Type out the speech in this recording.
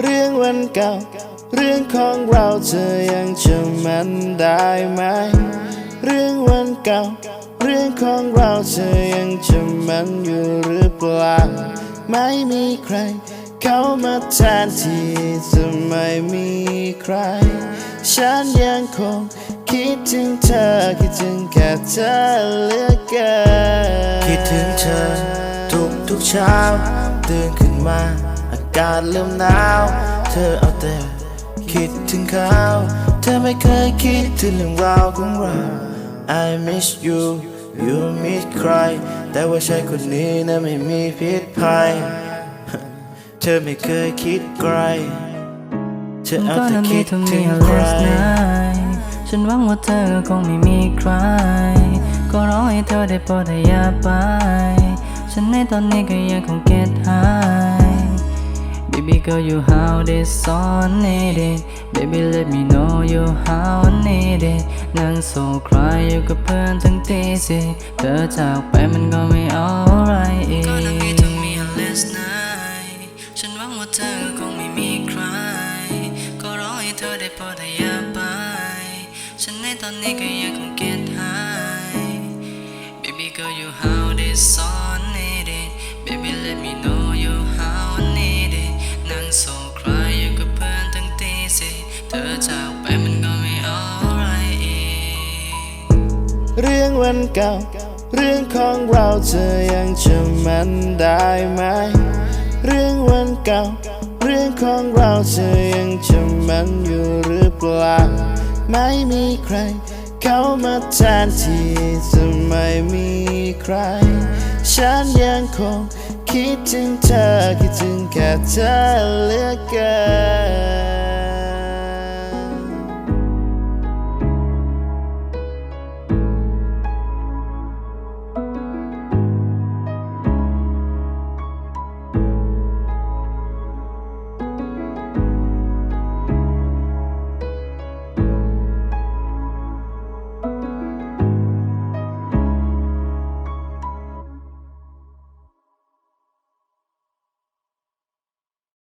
เรื่องวันเก่า เรื่องของเราเธอยังจำมันได้ไหม เรื่องวันเก่า เรื่องของเราเธอยังจำมันอยู่หรือเปล่า ไม่มีใคร เข้ามาแทนที่จะไม่มีใคร ฉันยังคงคิดถึงเธอคิดถึงแค่เธอเหลือเกินคิดถึงเธอทุกทุกเช้าตื่นขึ้นมาากาศเริ่มหนาว เธอเอาแต่คิดถึงเขา เธอไม่เคยคิดถึงเรื่องราวของเรา I miss you you miss ใคร แต่ว่าชายคนนี้นะไม่มีพิษภัย เธอไม่เคยคิดไกล เธอเอาแต่คิดถึงใครฉันหวังว่าเธอคงไม่มีใคร ก็รอให้เธอได้โปรดอย่าไป ฉันในตอนนี้ก็ยังคง get high Baby girl you how this on need it Baby let me know you how I need it นั่งโศกคลายอยู่กับเพื่อนทั้งตีสี่เธอจากไปมันก็ไม่ alright อีก Gonna be to me a last night ฉันหวังว่าเธอคงไม่มีใคร ก็รอให้เธอได้โปรดอย่าไป ฉันในตอนนี้ก็ยังคง get high Baby girl you how this on need it Baby let me know เรื่องวันเก่า เรื่องของเราเธอยังจำมันได้ไหม เรื่องวันเก่า เรื่องของเราเธอยังจำมันอยู่หรือเปล่า ไม่มีใคร เข้ามาแทนที่จะไม่มีใคร ฉันยังคงคิดถึงเธอคิดถึงแค่เธอเหลือเกิน